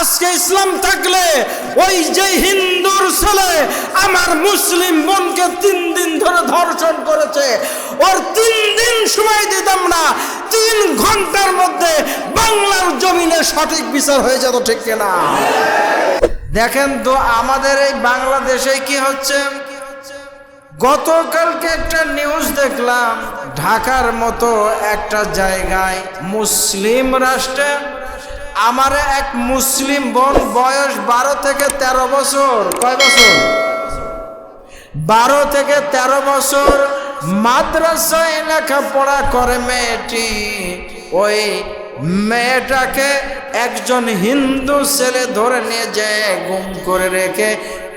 আজকে ইসলাম থাকলে ওই যে হিন্দুর ছেলে আমার মুসলিম বোনকে তিন দিন ধরে ধর্ষণ করেছে। ওর তিন দিন সময় দিতাম না, তিন ঘণ্টার মধ্যে বাংলার জমিনে সঠিক বিচার হয়ে যেত, ঠিক কিনা? দেখেন তো আমাদের এই বাংলাদেশে কি হচ্ছে? গতকালকে একটা নিউজ দেখলাম, ঢাকার মতো একটা জায়গায় মুসলিম রাষ্ট্রে আমার এক মুসলিম বোন বয়স বারো থেকে তেরো বছর। কয় বছর? বারো থেকে তেরো বছর। মাদ্রাসায় লেখাপড়া করে মেয়েটি। ওই মেয়েটাকে একজন হিন্দু ছেলে ধরে নিয়ে যায়, গুম করে রেখে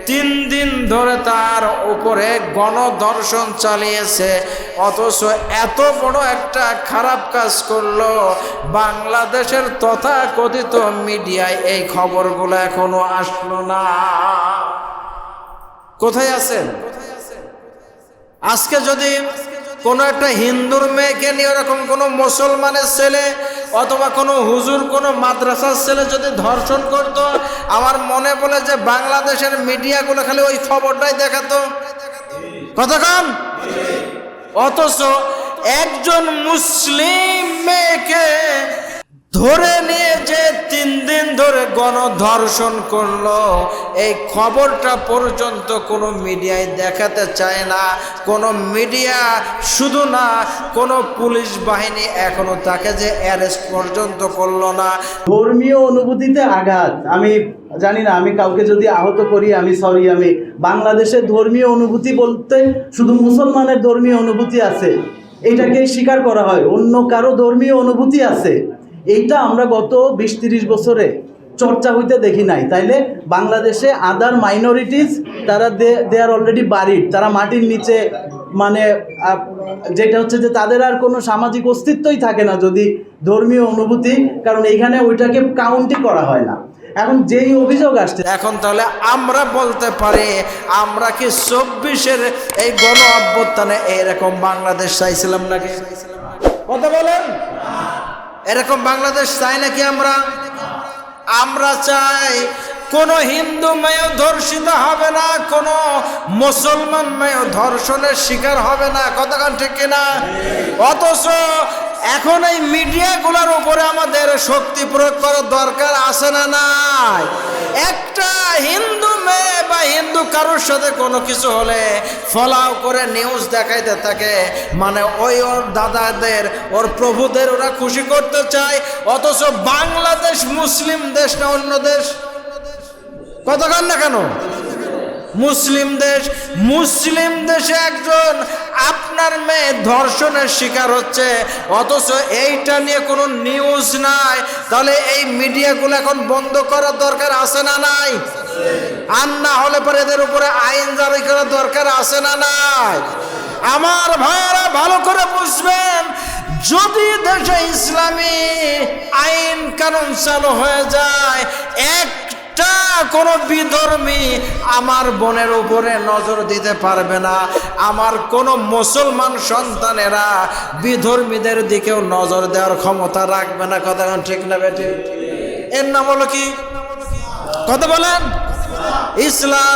তিন দিন ধরে তার উপরে গণধর্ষণ চালিয়েছে। অথচ এত বড় একটা খারাপ কাজ করল। বাংলাদেশের তথাকথিত মিডিয়ায় এই খবরগুলো এখনও আসলো না। কোথায় আছেন? আজকে যদি কোনো একটা হিন্দুর মেয়েকে নিয়ে ওরকম কোনো মুসলমানের ছেলে অথবা কোনো হুজুর, কোনো মাদ্রাসার ছেলে যদি ধর্ষণ করত, আমার মনে বলে যে বাংলাদেশের মিডিয়াগুলো খালি ওই খবরটাই দেখাতো। কতক্ষণ অথচ একজন মুসলিম মেয়েকে ধরে গণধর্ষণ করল। এই খবরটা পর্যন্ত কোনো মিডিয়ায় দেখাতে চায় না। কোনো মিডিয়া শুধু না, কোনো পুলিশ বাহিনী এখনও তাকে যে অ্যারেস্ট পর্যন্ত করল না। ধর্মীয় অনুভূতিতে আঘাত। আমি জানি না, আমি কাউকে যদি আহত করি, আমি সরি আমি বাংলাদেশের ধর্মীয় অনুভূতি বলতে শুধু মুসলমানের ধর্মীয় অনুভূতি আছে। এটাকে স্বীকার করা হয়। অন্য কারও ধর্মীয় অনুভূতি আছে। এইটা আমরা গত বিশ তিরিশ বছরে চর্চা হইতে দেখি নাই। তাইলে বাংলাদেশে আদার মাইনরিটিস তারা দে আর অলরেডি বাড়ির তারা মাটির নিচে মানে যেটা হচ্ছে যে তাদের আর কোনো সামাজিক অস্তিত্বই থাকে না যদি ধর্মীয় অনুভূতি, কারণ এইখানে ওইটাকে কাউন্টই করা হয় না। এখন যেই অভিযোগ আসছে, এখন তাহলে আমরা বলতে পারি, আমরা কি চব্বিশের এই গণ অভ্যুত্থানে এরকম বাংলাদেশ চাইছিলাম নাকি? কথা বলেন। এরকম বাংলাদেশ চাই নাকি আমরা? আমরা চাই কোন হিন্দু মেয়েও ধর্ষিত হবে না, কোন মুসলমান মেয়ে ধর্ষণের শিকার হবে না। কতক্ষণ ঠিক কিনা? অথচ এখন এই মিডিয়াগুলোর উপরে আমাদের শক্তি প্রয়োগ করার দরকার আছে না নাই? একটা হিন্দু মেয়ে বা হিন্দু কারোর সাথে কোনো কিছু হলে ফলাও করে নিউজ দেখাইতে থাকে। মানে ওই ওর দাদাদের, ওর প্রভুদের ওরা খুশি করতে চায়, অথচ বাংলাদেশ মুসলিম দেশ না অন্য দেশ? কতক্ষণ না কেন? মুসলিম দেশ, মুসলিম দেশে একজন আপনার মেয়ে ধর্ষণের শিকার হচ্ছে, অথচ এইটা নিয়ে কোনো নিউজ নাই। তাহলে এই মিডিয়াগুলো এখন বন্ধ করার দরকার আছে না নাই? আর না হলে পরে এদের উপরে আইন জারি করার দরকার আছে না নাই? আমার ভাইরা ভালো করে বুঝবেন, যদি দেশে ইসলামী আইন কানুন চালু হয়ে যায়, এক একটা কোন বিধর্মী আমার বোনের উপরে নজর দিতে পারবে না। আমার কোন মুসলমান সন্তানেরা বিধর্মীদের দিকেও নজর দেওয়ার ক্ষমতা রাখবে না। কথা ঠিক না বেটি এর নাম হলো কি? কথা বলেন? ইসলাম।